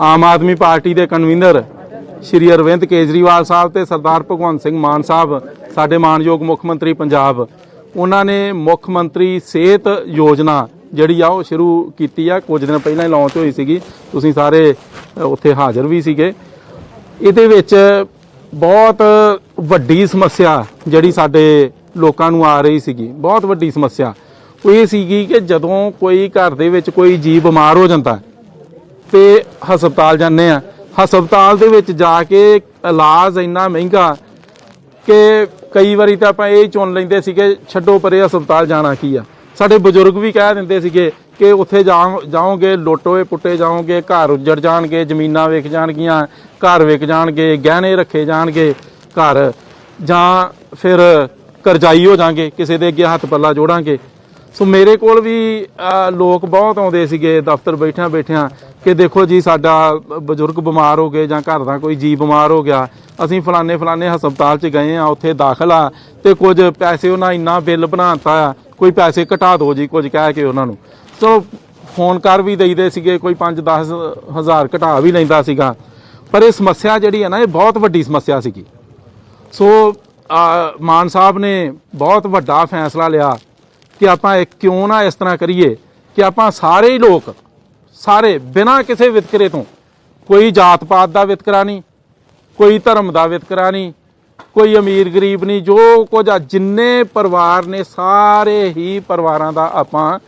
ਆਮ Aadmi party ਦੇ convener Shri Arvind Kejriwal Sahib ਤੇ ਸਰਦਾਰ ਭਗਵੰਤ ਸਿੰਘ ਮਾਨ ਸਾਹਿਬ, ਸਾਡੇ ਮਾਨਯੋਗ ਮੁੱਖ ਮੰਤਰੀ ਪੰਜਾਬ। ਉਹਨਾਂ ਨੇ ਮੁੱਖ ਮੰਤਰੀ ਸਿਹਤ ਯੋਜਨਾ ਜਿਹੜੀ ਆ ਉਹ ਸ਼ੁਰੂ ਕੀਤੀ ਆ। ਕੁਝ ਦਿਨ ਪਹਿਲਾਂ ਹੀ ਲਾਂਚ ਹੋਈ ਸੀਗੀ। ਤੁਸੀਂ ਸਾਰੇ ਉੱਥੇ ਹਾਜ਼ਰ ਵੀ ਸੀਗੇ। ਇਹਦੇ ਵਿੱਚ ਬਹੁਤ ਵੱਡੀ ਸਮੱਸਿਆ ਜਿਹੜੀ ਸਾਡੇ ਲੋਕਾਂ ਨੂੰ ਆ ਰਹੀ ਸੀਗੀ। ਬਹੁਤ ਵੱਡੀ ਸਮੱਸਿਆ। ਉਹ ਇਹ ਸੀਗੀ ਕਿ ਜਦੋਂ ਕੋਈ ਘਰ ਦੇ ਵਿੱਚ ਕੋਈ ਜੀ ਬਿਮਾਰ ਹੋ ਜਾਂਦਾ ਤੇ ਹਸਪਤਾਲ ਜਾਂਦੇ ਆ। ਹਸਪਤਾਲ ਦੇ ਵਿੱਚ ਜਾ ਕੇ ਇਲਾਜ ਇੰਨਾ ਮਹਿੰਗਾ ਕਿ ਕਈ ਵਾਰੀ ਤਾਂ ਆਪਾਂ ਇਹ ਚੁਣ ਲੈਂਦੇ ਸੀਗੇ, ਛੱਡੋ ਪਰੇ ਹਸਪਤਾਲ ਜਾਣਾ ਕੀ ਆ। ਸਾਡੇ ਬਜ਼ੁਰਗ ਵੀ ਕਹਿ ਦਿੰਦੇ ਸੀਗੇ ਕਿ ਉੱਥੇ ਜਾ- ਜਾਓਗੇ, ਲੋਟੋਏ ਪੁੱਟੇ ਜਾਓਗੇ, ਘਰ ਉੱਜੜ ਜਾਣਗੇ, ਜ਼ਮੀਨਾਂ ਵਿਕ ਜਾਣਗੀਆਂ, ਘਰ ਵਿਕ ਜਾਣਗੇ, ਗਹਿਣੇ ਰੱਖੇ ਜਾਣਗੇ, ਘਰ। ਜਾਂ ਫਿਰ ਕਰਜ਼ਾਈ ਹੋ ਜਾਾਂਗੇ, ਕਿਸੇ ਦੇ ਅੱਗੇ ਹੱਥ ਪੱਲਾ ਜੋੜਾਂਗੇ। ਸੋ ਮੇਰੇ ਕੋਲ ਵੀ ਲੋਕ ਬਹੁਤ ਆਉਂਦੇ ਸੀਗੇ, ਦਫ਼ਤਰ ਬੈਠਿਆਂ ਬੈਠਿਆਂ ਕਿ ਦੇਖੋ ਜੀ, ਸਾਡਾ ਬਜ਼ੁਰਗ ਬਿਮਾਰ ਹੋ ਗਏ ਜਾਂ ਘਰ ਦਾ ਕੋਈ ਜੀ ਬਿਮਾਰ ਹੋ ਗਿਆ, ਅਸੀਂ ਫਲਾਣੇ ਫਲਾਣੇ ਹਸਪਤਾਲ 'ਚ ਗਏ ਆ ਉੱਥੇ ਦਾਖਲ ਆ ਤੇ ਕੁਝ ਪੈਸੇ ਉਹਨਾਂ ਇੰਨਾ ਬਿੱਲ ਬਣਾਤਾ ਆ, ਕੋਈ ਪੈਸੇ ਘਟਾ ਦਿਓ ਜੀ, ਕੁਝ ਕਹਿ ਕੇ ਉਹਨਾਂ ਨੂੰ। ਸੋ ਫੋਨ ਕਰ ਵੀ ਦਈਦੇ ਸੀਗੇ, ਕੋਈ 5-10 ਹਜ਼ਾਰ ਘਟਾ ਵੀ ਲੈਂਦਾ ਸੀਗਾ। ਪਰ ਇਹ ਸਮੱਸਿਆ ਜਿਹੜੀ ਹੈ ਨਾ, ਇਹ ਬਹੁਤ ਵੱਡੀ ਸਮੱਸਿਆ ਸੀਗੀ। ਸੋ ਮਾਨ ਸਾਹਿਬ ਨੇ ਬਹੁਤ ਵੱਡਾ ਫੈਸਲਾ ਲਿਆ। ਕਿ ਆਪਾਂ ਇਹ ਕਿਉਂ ਨਾ ਇਸ ਤਰ੍ਹਾਂ ਕਰੀਏ ਕਿ ਆਪਾਂ ਸਾਰੇ ਹੀ ਲੋਕ, ਸਾਰੇ ਬਿਨਾਂ ਕਿਸੇ ਵਿਤਕਰੇ ਤੋਂ, ਕੋਈ ਜਾਤ ਪਾਤ ਦਾ ਵਿਤਕਰਾ ਨਹੀਂ, ਕੋਈ ਧਰਮ ਦਾ ਵਿਤਕਰਾ ਨਹੀਂ, ਕੋਈ ਅਮੀਰ ਗਰੀਬ ਨਹੀਂ, ਜੋ ਕੁਝ ਆ, ਜਿੰਨੇ ਪਰਿਵਾਰ ਨੇ ਸਾਰੇ ਹੀ ਪਰਿਵਾਰਾਂ ਦਾ ਆਪਾਂ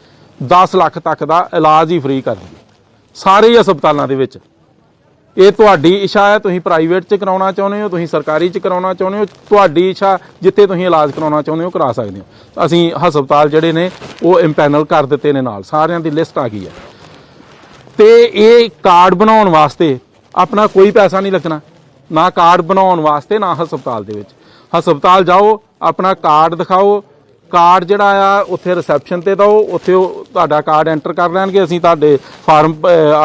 10 ਲੱਖ ਤੱਕ ਦਾ ਇਲਾਜ ਹੀ ਫ੍ਰੀ ਕਰ ਦਈਏ। ਸਾਰੇ ਹੀ ਹਸਪਤਾਲਾਂ ਦੇ ਵਿੱਚ। ਇਹ ਤੁਹਾਡੀ ਇੱਛਾ ਹੈ, ਤੁਸੀਂ ਪ੍ਰਾਈਵੇਟ 'ਚ ਕਰਾਉਣਾ ਚਾਹੁੰਦੇ ਹੋ, ਤੁਸੀਂ ਸਰਕਾਰੀ 'ਚ ਕਰਾਉਣਾ ਚਾਹੁੰਦੇ ਹੋ, ਤੁਹਾਡੀ ਇੱਛਾ ਜਿੱਥੇ ਤੁਸੀਂ ਇਲਾਜ ਕਰਾਉਣਾ ਚਾਹੁੰਦੇ ਹੋ ਕਰਾ ਸਕਦੇ ਹੋ। ਅਸੀਂ ਹਸਪਤਾਲ ਜਿਹੜੇ ਨੇ, ਉਹ ਇੰਪੈਨਲ ਕਰ ਦਿੱਤੇ ਨੇ ਨਾਲ, ਸਾਰਿਆਂ ਦੀ ਲਿਸਟ ਆ ਗਈ ਹੈ। ਤੇ ਇਹ ਕਾਰਡ ਬਣਾਉਣ ਵਾਸਤੇ ਆਪਣਾ ਕੋਈ ਪੈਸਾ ਨਹੀਂ ਲੱਗਣਾ, ਨਾ ਕਾਰਡ ਬਣਾਉਣ ਵਾਸਤੇ, ਨਾ ਹਸਪਤਾਲ ਦੇ ਵਿੱਚ। ਹਸਪਤਾਲ ਜਾਓ, ਆਪਣਾ ਕਾਰਡ ਦਿਖਾਓ ਕਾਰਡ ਜਿਹੜਾ ਆ ਉੱਥੇ ਰਿਸੈਪਸ਼ਨ ਤੇ ਦਿਓ ਉੱਥੇ ਉਹ ਤੁਹਾਡਾ ਕਾਰਡ ਐਂਟਰ ਕਰ ਲੈਣਗੇ ਅਸੀਂ ਤੁਹਾਡੇ ਫਾਰਮ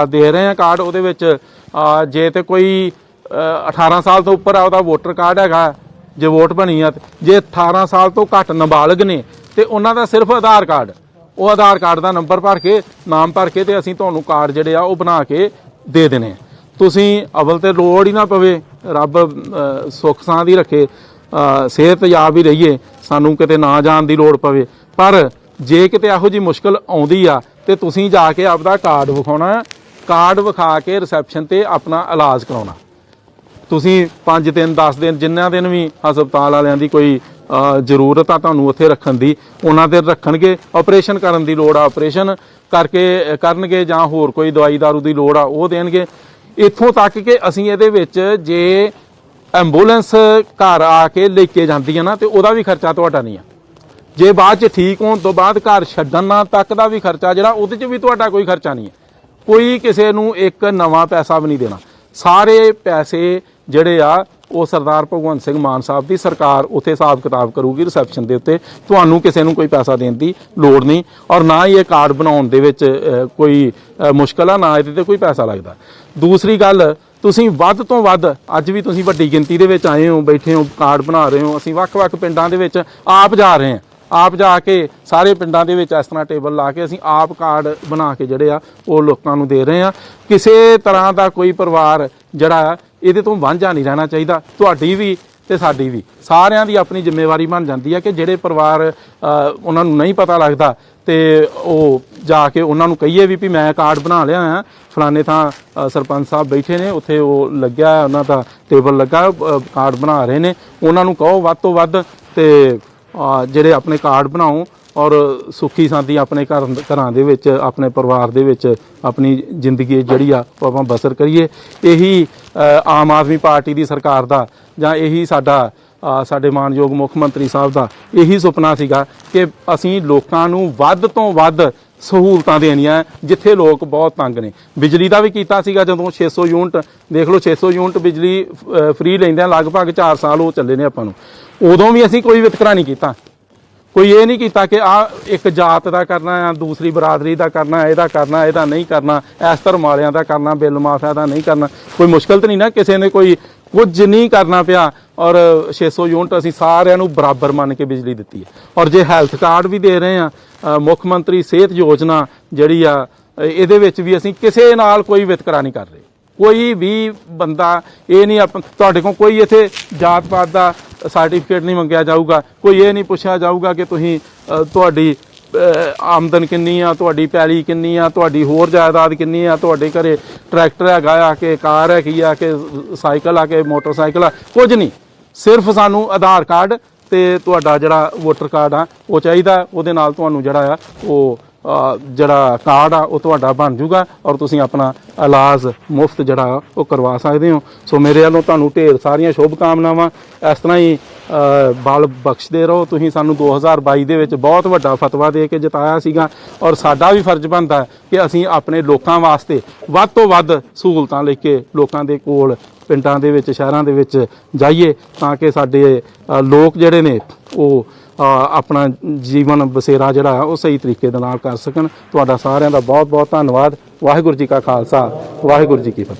ਦੇ ਰਹੇ ਹਾਂ ਕਾਰਡ ਉਹਦੇ ਵਿੱਚ ਜੇ ਤੇ ਕੋਈ ਅਹ, 18 ਸਾਲ ਤੋਂ ਉੱਪਰ ਆ ਉਹਦਾ ਵੋਟਰ ਕਾਰਡ ਹੈਗਾ ਜੇ ਵੋਟ ਬਣੀ ਆ ਜੇ 18 ਸਾਲ ਤੋਂ ਘੱਟ ਨਾਬਾਲਗ ਨੇ ਤੇ ਉਹਨਾਂ ਦਾ ਸਿਰਫ ਆਧਾਰ ਕਾਰਡ ਉਹ ਆਧਾਰ ਕਾਰਡ ਦਾ ਨੰਬਰ ਭਰ ਕੇ ਨਾਮ ਭਰ ਕੇ ਤੇ ਅਸੀਂ ਤੁਹਾਨੂੰ ਕਾਰਡ ਜਿਹੜੇ ਆ ਉਹ ਬਣਾ ਕੇ ਦੇ ਦੇਣੇ ਤੁਸੀਂ ਅਵਲ ਤੇ ਲੋੜ ਹੀ ਨਾ ਪਵੇ ਰੱਬ ਸੁੱਖ ਸਾਂ ਦੀ ਰੱਖੇ ਅਹ, ਸਿਹਤ ਯਾਬ ਹੀ ਰਹੀਏ ਸਾਨੂੰ ਕਿਤੇ ਨਾ ਜਾਣ ਦੀ ਲੋੜ ਪਵੇ। ਪਰ ਜੇ ਕਿਤੇ ਇਹੋ ਜੀ ਮੁਸ਼ਕਲ ਆਉਂਦੀ ਆ, ਤੇ ਤੁਸੀਂ ਜਾ ਕੇ ਆਪਦਾ ਕਾਰਡ ਵਿਖਾਉਣਾ ਕਾਰਡ ਵਿਖਾ ਕੇ ਰਿਸੈਪਸ਼ਨ ਤੇ ਆਪਣਾ ਇਲਾਜ ਕਰਾਉਣਾ। ਤੁਸੀਂ 5 ਦਿਨ 10 ਦਿਨ, ਜਿੰਨਾ ਦਿਨ ਵੀ ਹਸਪਤਾਲ ਵਾਲਿਆਂ ਦੀ ਕੋਈ ਜ਼ਰੂਰਤ ਆ ਤੁਹਾਨੂੰ ਉੱਥੇ ਰੱਖਣ ਦੀ, ਉਹਨਾਂ ਦੇ ਰੱਖਣਗੇ। ਆਪਰੇਸ਼ਨ ਕਰਨ ਦੀ ਲੋੜ ਆ ਆਪਰੇਸ਼ਨ ਕਰਕੇ ਕਰਨਗੇ ਜਾਂ ਹੋਰ ਕੋਈ ਦਵਾਈ ਦਾਰੂ ਦੀ ਲੋੜ ਆ, ਉਹ ਦੇਣਗੇ। ਇੱਥੋਂ ਤੱਕ ਕਿ ਅਸੀਂ ਇਹਦੇ ਵਿੱਚ ਜੇ ਐਂਬੂਲੈਂਸ ਘਰ ਆ ਕੇ ਲੈ ਕੇ ਜਾਂਦੀ ਹੈ ਨਾ ਤੇ ਉਹਦਾ ਵੀ ਖਰਚਾ ਤੁਹਾਡਾ ਨਹੀਂ ਆ। ਜੇ ਬਾਅਦ ਚ ਠੀਕ ਹੋਣ ਤੋਂ ਬਾਅਦ ਘਰ ਛੱਡਣਾ ਤੱਕ ਦਾ ਵੀ ਖਰਚਾ ਜਿਹੜਾ, ਉਹਦੇ ਚ ਵੀ ਤੁਹਾਡਾ ਕੋਈ ਖਰਚਾ ਨਹੀਂ ਹੈ ਕੋਈ ਕਿਸੇ ਨੂੰ ਇੱਕ ਨਵਾਂ ਪੈਸਾ ਵੀ ਨਹੀਂ ਦੇਣਾ। ਸਾਰੇ ਪੈਸੇ ਜਿਹੜੇ ਆ, ਉਹ ਸਰਦਾਰ ਭਗਵੰਤ ਸਿੰਘ ਮਾਨ ਸਾਹਿਬ ਦੀ ਸਰਕਾਰ ਉੱਥੇ ਹਿਸਾਬ ਕਿਤਾਬ ਕਰੂਗੀ ਰਿਸੈਪਸ਼ਨ ਦੇ ਉੱਤੇ। ਤੁਹਾਨੂੰ ਕਿਸੇ ਨੂੰ ਕੋਈ ਪੈਸਾ ਦੇਣ ਦੀ ਲੋੜ ਨਹੀਂ ਔਰ ਨਾ ਹੀ ਇਹ ਕਾਰਡ ਬਣਾਉਣ ਦੇ ਵਿੱਚ ਕੋਈ ਮੁਸ਼ਕਲ ਆ, ਨਾ ਇਹਦੇ ਤੇ ਕੋਈ ਪੈਸਾ ਲੱਗਦਾ। ਦੂਸਰੀ ਗੱਲ ਤੁਸੀਂ ਵੱਧ ਤੋਂ ਵੱਧ ਅੱਜ ਵੀ ਤੁਸੀਂ ਵੱਡੀ ਗਿਣਤੀ ਦੇ ਵਿੱਚ ਆਏ ਹੋ ਬੈਠੇ ਹੋ ਕਾਰਡ ਬਣਾ ਰਹੇ ਹੋ ਅਸੀਂ ਵੱਖ-ਵੱਖ ਪਿੰਡਾਂ ਦੇ ਵਿੱਚ ਆਪ ਜਾ ਰਹੇ ਹਾਂ। ਆਪ ਜਾ ਕੇ ਸਾਰੇ ਪਿੰਡਾਂ ਦੇ ਵਿੱਚ ਇਸ ਤਰ੍ਹਾਂ ਟੇਬਲ ਲਾ ਕੇ ਅਸੀਂ ਆਪ ਕਾਰਡ ਬਣਾ ਕੇ ਜਿਹੜੇ ਆ ਉਹ ਲੋਕਾਂ ਨੂੰ ਦੇ ਰਹੇ ਆ ਕਿਸੇ ਤਰ੍ਹਾਂ ਦਾ ਕੋਈ ਪਰਿਵਾਰ ਜਿਹੜਾ ਆ, ਇਹਦੇ ਤੋਂ ਵਾਂਝਾ ਨਹੀਂ ਰਹਿਣਾ ਚਾਹੀਦਾ। ਤੁਹਾਡੀ ਵੀ ਤੇ ਸਾਡੀ ਵੀ। ਸਾਰਿਆਂ ਦੀ ਆਪਣੀ ਜ਼ਿੰਮੇਵਾਰੀ ਬਣ ਜਾਂਦੀ ਹੈ ਕਿ ਜਿਹੜੇ ਪਰਿਵਾਰ ਉਹਨਾਂ ਨੂੰ ਨਹੀਂ ਪਤਾ ਲੱਗਦਾ ਤੇ ਉਹ ਜਾ ਕੇ ਉਹਨਾਂ ਨੂੰ ਕਹੀਏ ਵੀ ਵੀ ਮੈਂ ਕਾਰਡ ਬਣਾ ਲਿਆ ਆ, ਫਲਾਣੇ ਥਾਂ ਸਰਪੰਚ ਸਾਹਿਬ ਬੈਠੇ ਨੇ, ਉੱਥੇ ਉਹ ਲੱਗਿਆ ਉਹਨਾਂ ਦਾ ਟੇਬਲ ਲੱਗਾ ਕਾਰਡ ਬਣਾ ਰਹੇ ਨੇ। ਉਹਨਾਂ ਨੂੰ ਕਹੋ ਵੱਧ ਤੋਂ ਵੱਧ ਤੇ ਜਿਹੜੇ ਆਪਣੇ ਕਾਰਡ ਬਣਾਓ ਔਰ ਸੁੱਖੀ ਸਾਂਦੀ ਆਪਣੇ ਘਰ ਘਰਾਂ ਦੇ ਵਿੱਚ, ਆਪਣੇ ਪਰਿਵਾਰ ਦੇ ਵਿੱਚ, ਆਪਣੀ ਜ਼ਿੰਦਗੀ ਜਿਹੜੀ ਆ, ਉਹ ਆਪਾਂ ਬਸਰ ਕਰੀਏ। ਇਹੀ ਆਮ ਆਦਮੀ ਪਾਰਟੀ ਦੀ ਸਰਕਾਰ ਦਾ ਜਾਂ ਇਹੀ ਸਾਡਾ ਸਾਡੇ ਮਾਨਯੋਗ ਮੁੱਖ ਮੰਤਰੀ ਸਾਹਿਬ ਦਾ ਇਹੀ ਸੁਪਨਾ ਸੀਗਾ ਕਿ ਅਸੀਂ ਲੋਕਾਂ ਨੂੰ ਵੱਧ ਤੋਂ ਵੱਧ ਸਹੂਲਤਾਂ ਦੇਣੀਆਂ ਜਿੱਥੇ ਲੋਕ ਬਹੁਤ ਤੰਗ ਨੇ। ਬਿਜਲੀ ਦਾ ਵੀ ਕੀਤਾ ਸੀਗਾ ਜਦੋਂ 600 ਯੂਨਿਟ, ਦੇਖ ਲਓ 600 ਯੂਨਿਟ ਬਿਜਲੀ ਫ੍ਰੀ ਲੈਂਦੇ ਆ, ਲਗਭਗ 4 ਸਾਲ ਉਹ ਚੱਲੇ ਨੇ ਆਪਾਂ ਨੂੰ। ਉਦੋਂ ਵੀ ਅਸੀਂ ਕੋਈ ਵਿਤਕਰਾ ਨਹੀਂ ਕੀਤਾ। ਕੋਈ ਇਹ ਨਹੀਂ ਕੀਤਾ ਕਿ ਆ ਇੱਕ ਜਾਤ ਦਾ ਕਰਨਾ ਆ, ਦੂਸਰੀ ਬਰਾਦਰੀ ਦਾ ਕਰਨਾ, ਇਹਦਾ ਕਰਨਾ, ਇਹਦਾ ਨਹੀਂ ਕਰਨਾ, ਇਸ ਧਰਮ ਵਾਲਿਆਂ ਦਾ ਕਰਨਾ, ਬਿੱਲ ਮਾਫਿਆ ਦਾ ਨਹੀਂ ਕਰਨਾ। ਕੋਈ ਮੁਸ਼ਕਲ ਤਾਂ ਨਹੀਂ ਨਾ ਕਿਸੇ ਨੇ ਕੋਈ ਕੁਝ ਨਹੀਂ ਕਰਨਾ ਪਿਆ ਔਰ 600 ਯੂਨਿਟ ਅਸੀਂ ਸਾਰਿਆਂ ਨੂੰ ਬਰਾਬਰ ਮੰਨ ਕੇ ਬਿਜਲੀ ਦਿੱਤੀ ਹੈ। ਔਰ ਜੇ ਹੈਲਥ ਕਾਰਡ ਵੀ ਦੇ ਰਹੇ ਆ ਮੁੱਖ ਮੰਤਰੀ ਸਿਹਤ ਯੋਜਨਾ ਜਿਹੜੀ ਆ ਇਹਦੇ ਵਿੱਚ ਵੀ ਅਸੀਂ ਕਿਸੇ ਨਾਲ ਕੋਈ ਵਿਤਕਰਾ ਨਹੀਂ ਕਰ ਰਹੇ। ਕੋਈ ਵੀ ਬੰਦਾ ਇਹ ਨਹੀਂ ਆਪ- ਤੁਹਾਡੇ ਕੋਲ ਕੋਈ ਇੱਥੇ ਜਾਤ ਪਾਤ ਦਾ ਸਰਟੀਫਿਕੇਟ ਨਹੀਂ ਮੰਗਿਆ ਜਾਊਗਾ। ਕੋਈ ਇਹ ਨਹੀਂ ਪੁੱਛਿਆ ਜਾਊਗਾ ਕਿ ਤੁਸੀਂ ਤੁਹਾਡੀ ਆਮਦਨ ਕਿੰਨੀ ਆ, ਤੁਹਾਡੀ ਪੈਲੀ ਕਿੰਨੀ ਆ, ਤੁਹਾਡੀ ਹੋਰ ਜਾਇਦਾਦ ਕਿੰਨੀ ਆ, ਤੁਹਾਡੇ ਘਰੇ ਟਰੈਕਟਰ ਹੈਗਾ ਆ ਕਿ ਕਾਰ ਹੈਗੀ ਆ ਕਿ ਸਾਈਕਲ ਆ ਕਿ ਮੋਟਰਸਾਈਕਲ ਆ, ਕੁਝ ਨਹੀਂ। ਸਿਰਫ ਸਾਨੂੰ ਆਧਾਰ ਕਾਰਡ ਤੇ ਤੁਹਾਡਾ ਜਿਹੜਾ ਵੋਟਰ ਕਾਰਡ ਆ, ਉਹ ਚਾਹੀਦਾ, ਉਹਦੇ ਨਾਲ ਤੁਹਾਨੂੰ ਜਿਹੜਾ ਆ, ਉਹ ਜਿਹੜਾ ਕਾਰਡ ਆ, ਉਹ ਤੁਹਾਡਾ ਬਣ ਜਾਊਗਾ ਔਰ ਤੁਸੀਂ ਆਪਣਾ ਇਲਾਜ ਮੁਫਤ ਜਿਹੜਾ ਉਹ ਕਰਵਾ ਸਕਦੇ ਹੋ। ਸੋ ਮੇਰੇ ਵੱਲੋਂ ਤੁਹਾਨੂੰ ਢੇਰ ਸਾਰੀਆਂ ਸ਼ੁਭ ਕਾਮਨਾਵਾਂ ਇਸ ਤਰ੍ਹਾਂ ਹੀ, ਅਹ, ਬਲ ਬਖਸ਼ਦੇ ਰਹੋ। ਤੁਸੀਂ ਸਾਨੂੰ 2022 ਦੇ ਵਿੱਚ ਬਹੁਤ ਵੱਡਾ ਫਤਵਾ ਦੇ ਕੇ ਜਿਤਾਇਆ ਸੀਗਾ ਔਰ ਸਾਡਾ ਵੀ ਫਰਜ਼ ਬਣਦਾ ਕਿ ਅਸੀਂ ਆਪਣੇ ਲੋਕਾਂ ਵਾਸਤੇ ਵੱਧ ਤੋਂ ਵੱਧ ਸਹੂਲਤਾਂ ਲੈ ਕੇ ਲੋਕਾਂ ਦੇ ਕੋਲ, ਪਿੰਡਾਂ ਦੇ ਵਿੱਚ, ਸ਼ਹਿਰਾਂ ਦੇ ਵਿੱਚ ਜਾਈਏ ਤਾਂ ਕਿ ਸਾਡੇ ਲੋਕ ਜਿਹੜੇ ਨੇ, ਉਹ ਆਪਣਾ ਜੀਵਨ ਬਸੇਰਾ ਜਿਹੜਾ ਉਹ ਸਹੀ ਤਰੀਕੇ ਦੇ ਨਾਲ ਕਰ ਸਕਣ। ਤੁਹਾਡਾ ਸਾਰਿਆਂ ਦਾ ਬਹੁਤ ਬਹੁਤ ਧੰਨਵਾਦ। ਵਾਹਿਗੁਰੂ ਜੀ ਕਾ ਖਾਲਸਾ। ਵਾਹਿਗੁਰੂ ਜੀ ਕੀ ਫਤਿਹ।